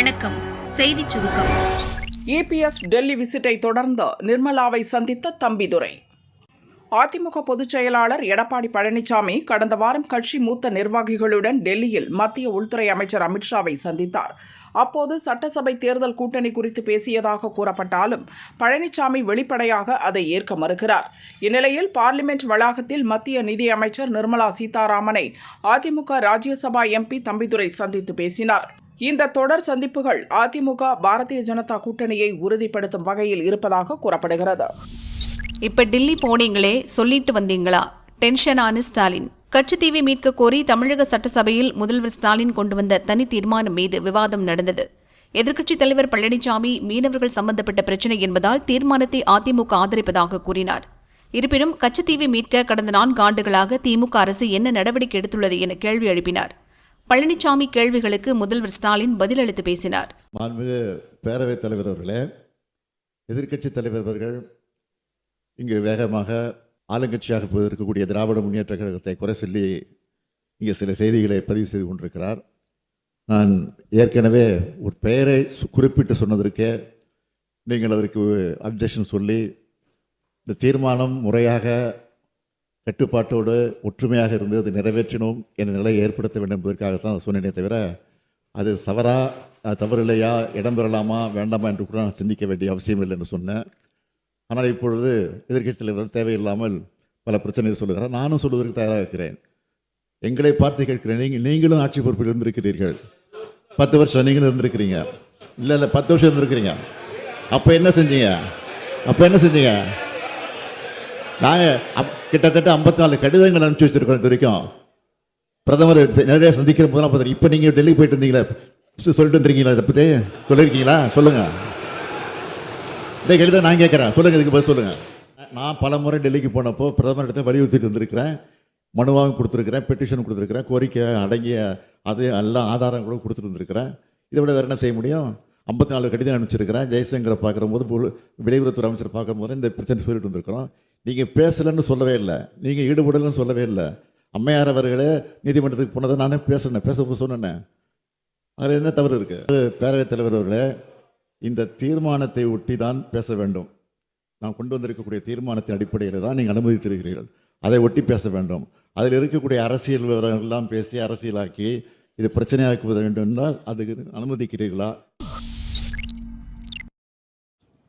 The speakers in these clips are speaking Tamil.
வணக்கம். செய்திச் சுருக்கம். இபிஎஸ் டெல்லி விசிட்டை தொடர்ந்து நிர்மலாவை சந்தித்த தம்பிதுரை. அதிமுக பொதுச் செயலாளர் எடப்பாடி பழனிசாமி கடந்த வாரம் கட்சி மூத்த நிர்வாகிகளுடன் டெல்லியில் மத்திய உள்துறை அமைச்சர் அமித்ஷாவை சந்தித்தார். அப்போது சட்டசபை தேர்தல் கூட்டணி குறித்து பேசியதாக கூறப்பட்டாலும் பழனிசாமி வெளிப்படையாக அதை ஏற்க மறுக்கிறார். இந்நிலையில் பார்லிமெண்ட் வளாகத்தில் மத்திய நிதி அமைச்சர் நிர்மலா சீதாராமனை அதிமுக ராஜ்யசபா எம்பி தம்பிதுரை சந்தித்து பேசினார். இந்த தொடர் சந்திப்புகள் அதிமுக பாரதிய ஜனதா கூட்டணியை உறுதிப்படுத்தும் வகையில் இருப்பதாக கூறப்படுகிறது. இப்ப டில்லி போனீங்களே சொல்லிட்டு வந்தீங்களா? டென்ஷனான ஸ்டாலின். கட்சித்தீவை மீட்க கோரி தமிழக சட்டசபையில் முதல்வர் ஸ்டாலின் கொண்டு வந்த தனி தீர்மானம் மீது விவாதம் நடந்தது. எதிர்க்கட்சித் தலைவர் பழனிசாமி மீனவர்கள் சம்பந்தப்பட்ட பிரச்சினை என்பதால் தீர்மானத்தை அதிமுக ஆதரிப்பதாக கூறினார். இருப்பினும் கச்சத்தீவை மீட்க கடந்த நான்கு ஆண்டுகளாக திமுக அரசு என்ன நடவடிக்கை எடுத்துள்ளது என கேள்வி எழுப்பினார். பழனிசாமி கேள்விகளுக்கு முதல்வர் ஸ்டாலின் பதிலளித்து பேசினார். மாண்புமிகு பேரவைத் தலைவர் அவர்களே எதிர்க்கட்சித் தலைவர் அவர்கள் இங்கு வேகமாக ஆளுங்கட்சியாக இருக்கக்கூடிய திராவிட முன்னேற்ற கழகத்தை குறை சொல்லி இங்கே சில செய்திகளை பதிவு செய்து கொண்டிருக்கிறார். நான் ஏற்கனவே ஒரு பெயரை சு- குறிப்பிட்டு சொன்னதற்கே நீங்கள் அதற்கு அப்ஜெக்ஷன் சொல்லி இந்த தீர்மானம் முறையாக கட்டுப்பாட்டோடு ஒற்றுமையாக இருந்து அதை நிறைவேற்றினோம் என்ற நிலையை ஏற்படுத்த வேண்டும் என்பதற்காகத்தான் அதை சொன்னேனே தவிர அது சவரா தவறில்லையா இல்லையா இடம் பெறலாமா வேண்டாமா என்று கூட நான் சிந்திக்க வேண்டிய அவசியம் இல்லை என்று சொன்னேன். ஆனால் இப்பொழுது எதிர்கட்சி தலைவர் தேவையில்லாமல் பல பிரச்சனைகள் சொல்லுகிறார். நானும் சொல்வதற்கு தயாராக இருக்கிறேன். எங்களை பார்த்து கேட்கிறேன். நீங்கள் நீங்களும் ஆட்சி பொறுப்பில் இருந்திருக்கிறீர்கள். பத்து வருஷம் நீங்களும் இருந்திருக்கிறீங்க. இல்லை இல்லை பத்து வருஷம் இருந்திருக்கிறீங்க. அப்போ என்ன செஞ்சீங்க? அப்போ என்ன செஞ்சீங்க? நாங்கள் அப் கிட்டத்தட்ட ஐம்பத்தி நாலு கடிதங்கள் அனுப்பிச்சி வச்சிருக்கோம் இது வரைக்கும். பிரதமர் நிறைய சந்திக்கிற போதெல்லாம் பார்த்துருக்கீங்க இப்போ நீங்கள் டெல்லி போயிட்டு இருந்தீங்களே? சொல்லிட்டு இருந்தீங்களா இதை பற்றி சொல்லியிருக்கீங்களா சொல்லுங்கள் இந்த கடிதம் நான் கேட்குறேன். சொல்லுங்கள் இதுக்கு பதில் சொல்லுங்கள் நான் பல முறை டெல்லிக்கு போனப்போ பிரதமர் இடத்துல வலியுறுத்திட்டு வந்திருக்கிறேன் மனுவாகவும் கொடுத்துருக்குறேன் பெட்டிஷன் கொடுத்துருக்குறேன் கோரிக்கை அடங்கிய அது எல்லா ஆதாரங்களும் கொடுத்துட்டு வந்திருக்கிறேன் இதை விட வேறு என்ன செய்ய முடியும்? ஐம்பத்தி நாலு கடிதம் அனுப்பிச்சிருக்கிறேன். ஜெய்சங்கரை பார்க்கும்போது போது வெளியுறவுத்துறை அமைச்சர் பார்க்கும்போது இந்த பிரச்சனை சொல்லிட்டு வந்திருக்கிறோம். நீங்கள் பேசலைன்னு சொல்லவே இல்லை. நீங்கள் ஈடுபடலைன்னு சொல்லவே இல்லை. அம்மையார் அவர்களே நீதிமன்றத்துக்கு போனதை நானே பேசினேன். பேச சொன்னேன். அதில் என்ன தவறு இருக்குது பேரவைத் தலைவர் அவர்களே இந்த தீர்மானத்தை ஒட்டி தான் பேச வேண்டும். நான் கொண்டு வந்திருக்கக்கூடிய தீர்மானத்தின் அடிப்படையில் தான் நீங்கள் அனுமதித்திருக்கிறீர்கள். அதை ஒட்டி பேச வேண்டும். அதில் இருக்கக்கூடிய அரசியல் விவரங்கள்லாம் பேசி அரசியலாக்கி இது பிரச்சனையாக்குவது வேண்டும் என்றால் அதுக்கு அனுமதிக்கிறீர்களா?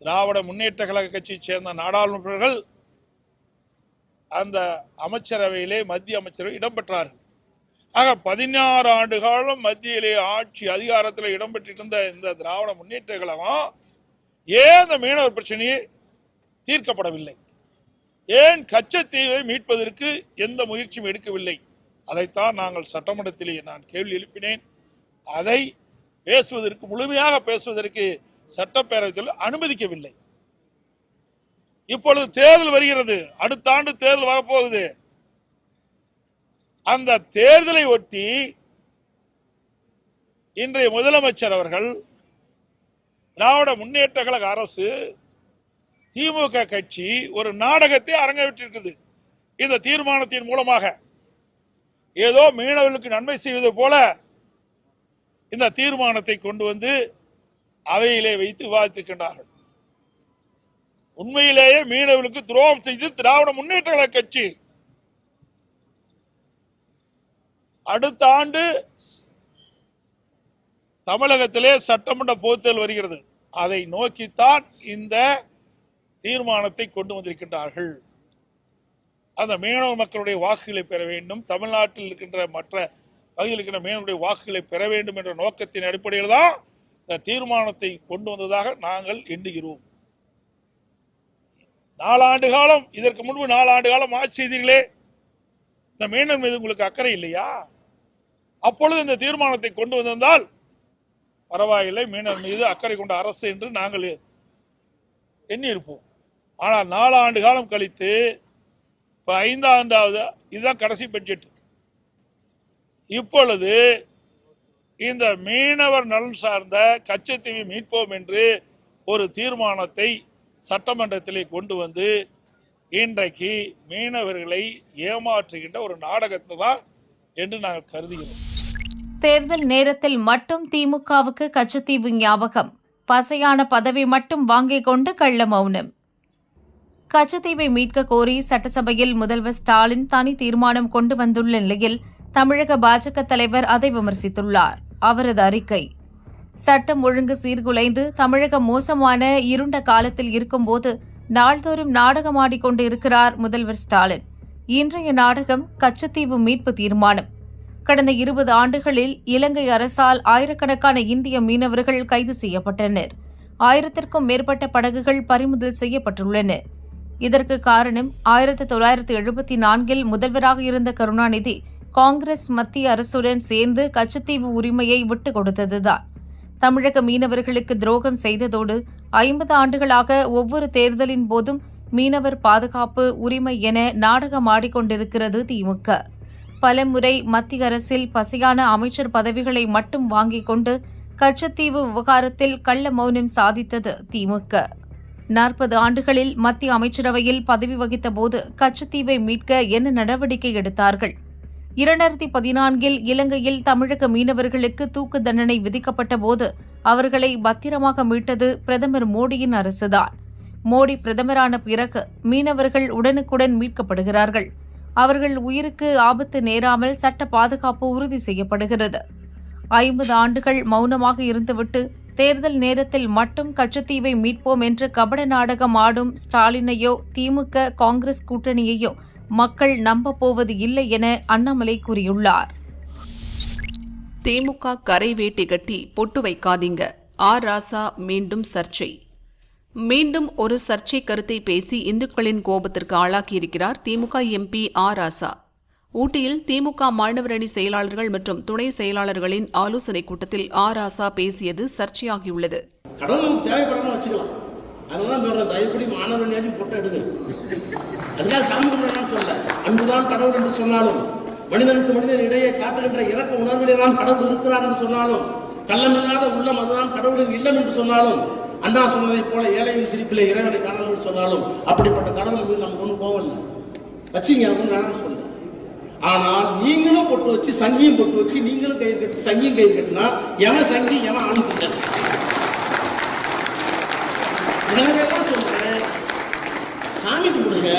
திராவிட முன்னேற்ற கழக கட்சியை சேர்ந்த நாடாளுமன்றர்கள் அந்த அமைச்சரவையிலே மத்திய அமைச்சரவை இடம்பெற்றார்கள். ஆக பதினாறு ஆண்டு காலம் மத்தியிலே ஆட்சி அதிகாரத்தில் இடம்பெற்றிருந்த இந்த திராவிட முன்னேற்ற கழகம் ஏன் இந்த மீனவர் பிரச்சனையை தீர்க்கப்படவில்லை? ஏன் கச்சத்தீவை மீட்பதற்கு எந்த முயற்சியும் எடுக்கவில்லை? அதைத்தான் நாங்கள் சட்டமன்றத்திலே நான் கேள்வி எழுப்பினேன். அதை பேசுவதற்கு முழுமையாக பேசுவதற்கு சட்டப்பேரவைத்தில் அனுமதிக்கவில்லை. இப்பொழுது தேர்தல் வருகிறது. அடுத்த ஆண்டு தேர்தல் வரப்போகுது. அந்த தேர்தலை ஒட்டி இன்றைய முதலமைச்சர் அவர்கள் திராவிட முன்னேற்ற கழக அரசு திமுக கட்சி ஒரு நாடகத்தை அரங்கவிட்டிருக்குது இந்த தீர்மானத்தின் மூலமாக. ஏதோ மீனவர்களுக்கு நன்மை செய்வது போல இந்த தீர்மானத்தை கொண்டு வந்து அவையிலே வைத்து விவாதித்திருக்கின்றார்கள். உண்மையிலேயே மீனவர்களுக்கு துரோகம் செய்து திராவிட முன்னேற்ற கட்சி. அடுத்த ஆண்டு தமிழகத்திலே சட்டமன்ற பொதுத்தேர்தல் வருகிறது. அதை நோக்கித்தான் இந்த தீர்மானத்தை கொண்டு வந்திருக்கின்றார்கள். அந்த மீனவ மக்களுடைய வாக்குகளை பெற வேண்டும். தமிழ்நாட்டில் இருக்கின்ற மற்ற பகுதியில் இருக்கின்ற மீனவருடைய வாக்குகளை பெற வேண்டும் என்ற நோக்கத்தின் அடிப்படையில் தான் இந்த தீர்மானத்தை கொண்டு வந்ததாக நாங்கள் எண்ணுகிறோம். நாலாண்டு காலம் இதற்கு முன்பு நாலாண்டு காலம் ஆட்சி செய்தீர்களே. இந்த மீனவர் மீது உங்களுக்கு அக்கறை இல்லையா? அப்பொழுது இந்த தீர்மானத்தை கொண்டு வந்திருந்தால் பரவாயில்லை மீனவர் மீது அக்கறை கொண்ட அரசு என்று நாங்கள் எண்ணியிருப்போம். ஆனால் நாலாண்டு காலம் கழித்து இப்போ ஐந்தாண்டாவது இதுதான் கடைசி பட்ஜெட் இப்பொழுது இந்த மீனவர் நலன் சார்ந்த கச்சத்தீவை மீட்போம் என்று ஒரு தீர்மானத்தை சட்டமன்றத்திலே கொண்டு வந்து இன்றைக்கு மீனவர்களை ஏமாற்றுகின்ற ஒரு நாடகத்தை தான் என்று நாங்கள் கருதுகிறோம். தேர்தல் நேரத்தில் மட்டும் திமுகவுக்கு கச்சத்தீவு ஞாபகம். பசையான பதவி மட்டும் வாங்கிக் கொண்டு கள்ள மௌனம். கச்சத்தீவை மீட்க கோரி சட்டசபையில் முதல்வர் ஸ்டாலின் தனி தீர்மானம் கொண்டு வந்துள்ள நிலையில் தமிழக பாஜக தலைவர் அதை விமர்சித்துள்ளார். அவரது அறிக்கை. சட்டம் ஒழுங்கு சீர்குலைந்து தமிழகம் மோசமான இருண்ட காலத்தில் இருக்கும்போது நாள்தோறும் நாடகமாடிக்கொண்டு இருக்கிறார் முதல்வர் ஸ்டாலின். இன்றைய நாடகம் கச்சத்தீவு மீட்பு தீர்மானம். கடந்த இருபது ஆண்டுகளில் இலங்கை அரசால் ஆயிரக்கணக்கான இந்திய மீனவர்கள் கைது செய்யப்பட்டனர். ஆயிரத்திற்கும் மேற்பட்ட படகுகள் பறிமுதல் செய்யப்பட்டுள்ளன. இதற்கு காரணம் ஆயிரத்தி தொள்ளாயிரத்தி எழுபத்தி நான்கில் முதல்வராக இருந்த கருணாநிதி காங்கிரஸ் மத்திய அரசுடன் சேர்ந்து கச்சத்தீவு உரிமையை விட்டுக் கொடுத்ததுதான். தமிழக மீனவர்களுக்கு துரோகம் செய்ததோடு ஐம்பது ஆண்டுகளாக ஒவ்வொரு தேர்தலின் போதும் மீனவர் பாதுகாப்பு உரிமை என நாடகமாடிக்கொண்டிருக்கிறது திமுக. பலமுறை மத்திய அரசில் பசியான அமைச்சர் பதவிகளை மட்டும் வாங்கிக் கொண்டு கச்சத்தீவு விவகாரத்தில் கள்ள மௌனம் சாதித்தது திமுக. நாற்பது ஆண்டுகளில் மத்திய அமைச்சரவையில் பதவி வகித்தபோது கச்சத்தீவை மீட்க என்ன நடவடிக்கை எடுத்தார்கள்? இரண்டாயிரத்தி பதினான்கில் இலங்கையில் தமிழக மீனவர்களுக்கு தூக்கு தண்டனை விதிக்கப்பட்ட போது அவர்களை பத்திரமாக மீட்டது பிரதமர் மோடியின் அரசுதான். மோடி பிரதமரான பிறகு மீனவர்கள் உடனுக்குடன் மீட்கப்படுகிறார்கள். அவர்கள் உயிருக்கு ஆபத்து நேராமல் சட்ட பாதுகாப்பு உறுதி செய்யப்படுகிறது. ஐம்பது ஆண்டுகள் மௌனமாக இருந்துவிட்டு தேர்தல் நேரத்தில் மட்டும் கச்சத்தீவை மீட்போம் என்று கபட நாடகம் ஆடும் ஸ்டாலினையோ திமுக காங்கிரஸ் கூட்டணியையோ மக்கள் நம்பப் போவது இல்லை என அண்ணாமலை கூறியுள்ளார். திமுக கரை வேட்டி கட்டி பொட்டு வைக்காதீங்க. ஆர் ராசா மீண்டும் சர்ச்சை. மீண்டும் ஒரு சர்ச்சை கருத்தை பேசி இந்துக்களின் கோபத்திற்கு ஆளாக்கியிருக்கிறார் திமுக எம்பி ஆர் ராசா. ஊட்டியில் திமுக மாணவர் அணி செயலாளர்கள் மற்றும் துணை செயலாளர்களின் ஆலோசனைக் கூட்டத்தில் ஆர் ராசா பேசியது சர்ச்சையாகியுள்ளது. கடவுள் தேவைப்படணும் வச்சுக்கலாம். அதனால சொல்றேன் தயவுப்படி மாணவனையாச்சும் பொட்டை எடுங்க. அதுக்காக சாமி கும்பிடலாம் சொல்ல அன்புதான் கடவுள் என்று சொன்னாலும் மனிதனுக்கு மனிதன் இடையே காட்டுகின்ற இறக்க உணர்விலே தான் கடவுள் இருக்கிறார் என்று சொன்னாலும் கள்ளமில்லாத உள்ளம் அதுதான் கடவுளின் இல்லம் என்று சொன்னாலும் அண்ணா சொன்னதைப் போல ஏழையின் சிரிப்பிலே இறைவனை காணலாம் சொன்னாலும் அப்படிப்பட்ட கடவுள் மீது நமக்கு ஒன்றும் கோவம் இல்லை. வச்சிங்க அப்படின்னு நான் சொல்றேன் ஆனால் நீங்களும் பொட்டு வச்சு சங்கியும் பொட்டு வச்சு நீங்களும் கயிறு கட்டி சங்கியும் கயிறு கட்டினா எவன் சங்கி எவன் ஆண் கட்டல எனவே தான் சொல்றேன். சாமி கும்பிடுங்க.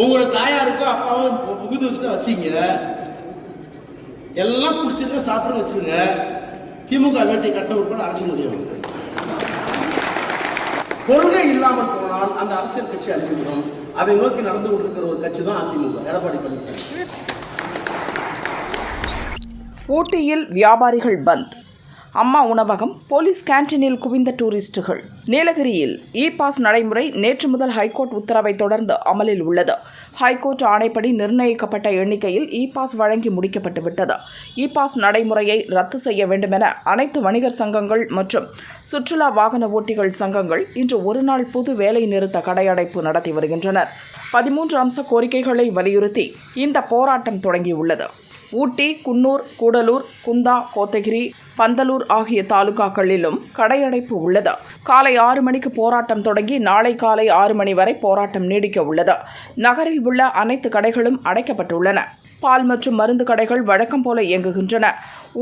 உங்களோட தாயாருக்கோ அப்பாவும் புகுது வச்சு தான் எல்லாம் குடிச்சிருக்க சாப்பிட்டு வச்சிருங்க. திமுக வேட்டை கட்ட உட்பட அரசு முடியும் கொள்கை இல்லாமல் போனால் அந்த அரசியல் கட்சி அழிந்துவிடும். அதை நோக்கி நடந்து கொண்டிருக்கிற ஒரு கட்சி தான் அதிமுக. எடப்பாடி பழனிசாமி. ஊட்டியில் வியாபாரிகள் பந்த். அம்மா உணவகம் போலீஸ் கேன்டீனில் குவிந்த டூரிஸ்டுகள். நீலகிரியில் இ பாஸ் நடைமுறை நேற்று முதல் ஹைகோர்ட் உத்தரவை தொடர்ந்து அமலில் உள்ளது. ஹைகோர்ட் ஆணைப்படி நிர்ணயிக்கப்பட்ட எண்ணிக்கையில் இ பாஸ் வழங்கி முடிக்கப்பட்டுவிட்டது. இ பாஸ் நடைமுறையை ரத்து செய்ய வேண்டுமென அனைத்து வணிகர் சங்கங்கள் மற்றும் சுற்றுலா வாகன ஓட்டிகள் சங்கங்கள் இன்று ஒருநாள் பொது வேலை நிறுத்த கடையடைப்பு நடத்தி வருகின்றனர். பதிமூன்று அம்ச கோரிக்கைகளை வலியுறுத்தி இந்த போராட்டம் தொடங்கியுள்ளது. ஊட்டி குன்னூர் கூடலூர் குந்தா கோத்தகிரி பந்தலூர் ஆகிய தாலுகாக்களிலும் கடையடைப்பு உள்ளது. காலை ஆறு மணிக்கு போராட்டம் தொடங்கி நாளை காலை ஆறு மணி வரை போராட்டம் நீடிக்க உள்ளது. நகரில் உள்ள அனைத்து கடைகளும் அடைக்கப்பட்டுள்ளன. பால் மற்றும் மருந்து கடைகள் வழக்கம் போல இயங்குகின்றன.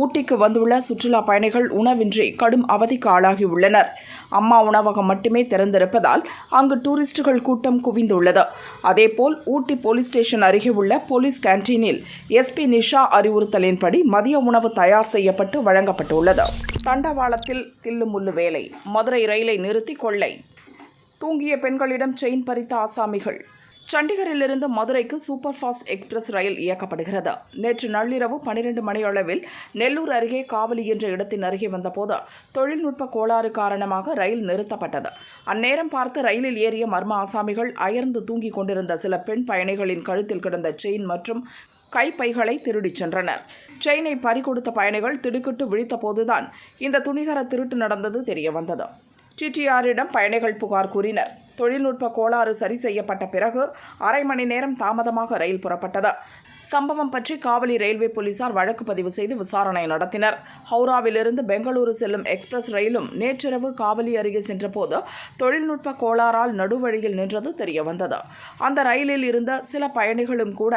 ஊட்டிக்கு வந்துள்ள சுற்றுலா பயணிகள் உணவின்றி கடும் அவதிக்கு ஆளாகியுள்ளனர். அம்மா உணவகம் மட்டுமே திறந்திருப்பதால் அங்கு டூரிஸ்டுகள் கூட்டம் குவிந்துள்ளது. அதேபோல் ஊட்டி போலீஸ் ஸ்டேஷன் அருகே உள்ள போலீஸ் கேன்டீனில் எஸ்பி நிஷா அறிவுறுத்தலின்படி மதிய உணவு தயார் செய்யப்பட்டு வழங்கப்பட்டுள்ளது. தண்டவாளத்தில் தில்லுமுள்ளு வேலை. மதுரை ரயிலை நிறுத்தி கொள்ளை. தூங்கிய பெண்களிடம் செயின் பறித்த ஆசாமிகள். சண்டிகரிலிருந்து மதுரைக்கு சூப்பர் ஃபாஸ்ட் எக்ஸ்பிரஸ் ரயில் இயக்கப்படுகிறது. நேற்று நள்ளிரவு பனிரெண்டு மணியளவில் நெல்லூர் அருகே காவலி என்ற இடத்தின் அருகே வந்தபோது தொழில்நுட்ப கோளாறு காரணமாக ரயில் நிறுத்தப்பட்டது. அந்நேரம் பார்த்து ரயிலில் ஏறிய மர்ம ஆசாமிகள் அயர்ந்து தூங்கிக் கொண்டிருந்த சில பெண் பயணிகளின் கழுத்தில் கிடந்த செயின் மற்றும் கைப்பைகளை திருடிச் சென்றனர். செயினை பறிகொடுத்த பயணிகள் திடுக்கிட்டு விழித்தபோதுதான் இந்த துணிகர திருட்டு நடந்தது தெரியவந்தது. டிடிஆரிடம் பயணிகள் புகார் கூறினர். தொழில்நுட்ப கோளாறு சரி செய்யப்பட்ட பிறகு அரை மணி நேரம் தாமதமாக ரயில் புறப்பட்டது. சம்பவம் பற்றி காவலி ரயில்வே போலீசார் வழக்கு பதிவு செய்து விசாரணை நடத்தினர். ஹவுராவிலிருந்து பெங்களூரு செல்லும் எக்ஸ்பிரஸ் ரயிலும் நேற்றிரவு காவலி அருகே சென்றபோது தொழில்நுட்ப கோளாறால் நடுவழியில் நின்றது தெரியவந்தது. அந்த ரயிலில் இருந்த சில பயணிகளும் கூட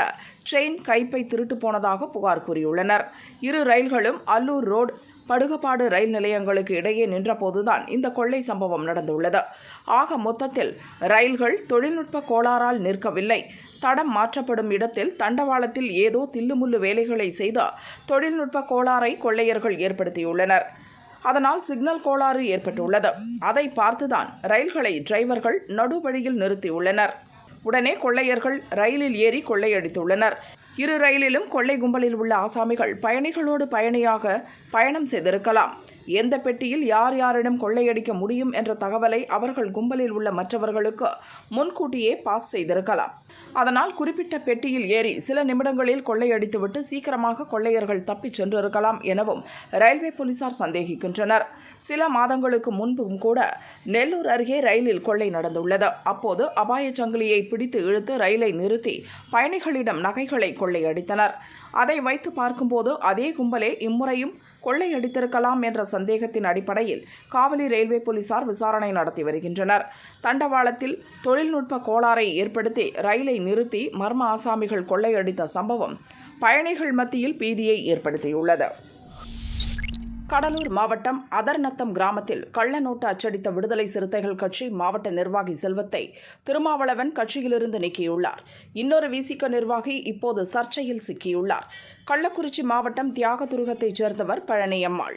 செயின் கைப்பை திருட்டு போனதாக புகார் கூறியுள்ளனர். இரு ரயில்களும் அல்லூர் ரோடு படுகப்பாடு ரயில் நிலையங்களுக்கு இடையே நின்றபோதுதான் இந்த கொள்ளை சம்பவம் நடந்துள்ளது. ஆக மொத்தத்தில் ரயில்கள் தொழில்நுட்ப கோளாறால் நிற்கவில்லை. தடம் மாற்றப்படும் இடத்தில் தண்டவாளத்தில் ஏதோ தில்லுமுள்ளு வேலைகளை செய்து தொழில்நுட்ப கோளாறை கொள்ளையர்கள் ஏற்படுத்தியுள்ளனர். அதனால் சிக்னல் கோளாறு ஏற்பட்டுள்ளது. அதை பார்த்துதான் ரயில்களை டிரைவர்கள் நடுவழியில் நிறுத்தியுள்ளனர். உடனே கொள்ளையர்கள் ரயிலில் ஏறி கொள்ளையடித்துள்ளனர். இரு ரயிலிலும் கொள்ளை கும்பலில் உள்ள ஆசாமிகள் பயணிகளோடு பயணியாக பயணம் செய்திருக்கலாம். எந்த பெட்டியில் யார் யாரிடம் கொள்ளையடிக்க முடியும் என்ற தகவலை அவர்கள் கும்பலில் உள்ள மற்றவர்களுக்கு முன்கூட்டியே பாஸ் செய்திருக்கலாம். அதனால் குறிப்பிட்ட பெட்டியில் ஏறி சில நிமிடங்களில் கொள்ளையடித்துவிட்டு சீக்கிரமாக கொள்ளையர்கள் தப்பிச் சென்றிருக்கலாம் எனவும் ரயில்வே போலீசார் சந்தேகிக்கின்றனர். சில மாதங்களுக்கு முன்பும் கூட நெல்லூர் அருகே ரயிலில் கொள்ளை நடந்துள்ளது. அப்போது அபாய சங்கிலியை பிடித்து இழுத்து ரயிலை நிறுத்தி பயணிகளிடம் நகைகளை கொள்ளையடித்தனர். அதை வைத்து பார்க்கும்போது அதே கும்பலே இம்முறையும் கொள்ளையடித்திருக்கலாம் என்ற சந்தேகத்தின் அடிப்படையில் காவலி ரயில்வே போலீசார் விசாரணை நடத்தி வருகின்றனர். தண்டவாளத்தில் தொழில்நுட்ப கோளாறை ஏற்படுத்தி ரயிலை நிறுத்தி மர்ம ஆசாமிகள் கொள்ளையடித்த சம்பவம் பயணிகள் மத்தியில் பீதியை ஏற்படுத்தியுள்ளது. கடலூர் மாவட்டம் அதர்நத்தம் கிராமத்தில் கள்ள நோட்டு அச்சடித்த விடுதலை சிறுத்தைகள் கட்சி மாவட்ட நிர்வாகி செல்வத்தை திருமாவளவன் கட்சியிலிருந்து நீக்கியுள்ளார். இன்னொரு விசிக நிர்வாகி இப்போது சர்ச்சையில் சிக்கியுள்ளார். கள்ளக்குறிச்சி மாவட்டம் தியாகதுருகத்தைச் சேர்ந்தவர் பழனியம்மாள்.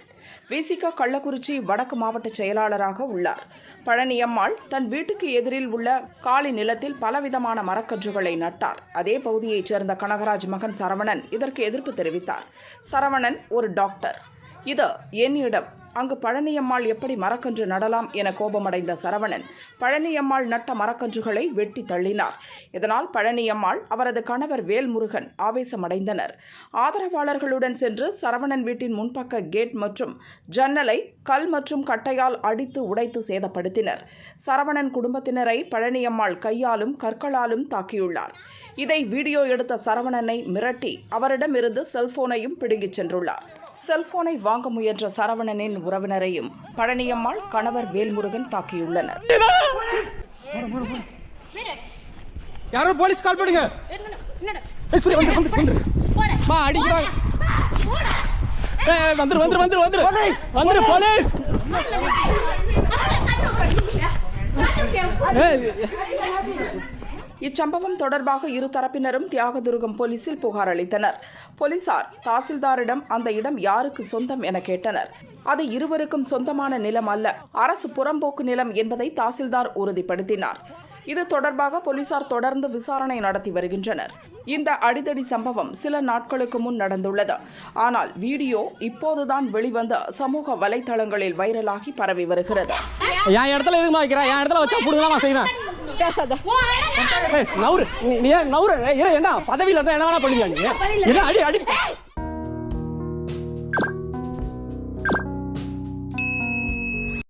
விசிக கள்ளக்குறிச்சி வடக்கு மாவட்ட செயலாளராக உள்ளார். பழனியம்மாள் தன் வீட்டுக்கு எதிரில் உள்ள காலி நிலத்தில் பலவிதமான மரக்கன்றுகளை நட்டார். அதே பகுதியைச் சேர்ந்த கனகராஜ் மகன் சரவணன் இதற்கு எதிர்ப்பு தெரிவித்தார். சரவணன் ஒரு டாக்டர். இது என்னிடம் அங்கு பழனியம்மாள் எப்படி மரக்கன்று நடலாம் என கோபமடைந்த சரவணன் பழனியம்மாள் நட்ட மரக்கன்றுகளை வெட்டி தள்ளினார். இதனால் பழனியம்மாள் அவரது கணவர் வேல்முருகன் ஆவேசமடைந்தனர். ஆதரவாளர்களுடன் சென்று சரவணன் வீட்டின் முன்பக்க கேட் மற்றும் ஜன்னலை கல் மற்றும் கட்டையால் அடித்து உடைத்து சேதப்படுத்தினர். சரவணன் குடும்பத்தினரை பழனியம்மாள் கையாலும் கற்களாலும் தாக்கியுள்ளார். இதை வீடியோ எடுத்த சரவணனை மிரட்டி அவரிடமிருந்து செல்போனையும் பிடுங்கிச் சென்றுள்ளார். செல்போனை வாங்க முயன்ற சரவணனின் உறவினரையும் பழனியம்மாள் கணவர் வேல்முருகன் தாக்கியுள்ளனர் யாரோ போலீஸ் கால் பண்ணுங்க வந்துரு, வந்துரு, வந்துரு, வந்துரு, வந்துரு. வந்துரு, போலீஸ். ஏய், இச்சம்பவம் தொடர்பாக இரு தரப்பினரும் தியாகதுருகம் போலீசில் புகார் அளித்தனர். போலீசார் தாசில்தாரிடம் அந்த இடம் யாருக்கு சொந்தம் என கேட்டனர். அது இருவருக்கும் சொந்தமான நிலம் அல்ல அரசு புறம்போக்கு நிலம் என்பதை தாசில்தார் உறுதிப்படுத்தினார். இது தொடர்பாக போலீசார் தொடர்ந்து விசாரணை நடத்தி வருகின்றனர். இந்த அடிதடி சம்பவம் சில நாட்களுக்கு முன் நடந்துள்ளது. ஆனால் வீடியோ இப்போதுதான் வெளிவந்து சமூக வலைதளங்களில் வைரலாகி பரவி வருகிறது. என் இடத்துல எதுக்குமா வைக்கிற? என் இடத்துல வச்சா புடுங்கலாமா செய்வேன்? ஏய், நவுரு நீ நவுரு என்ன? பதவியில இருந்தா என்ன வேணா பண்ணுவியா நீ. என்ன அடி அடி.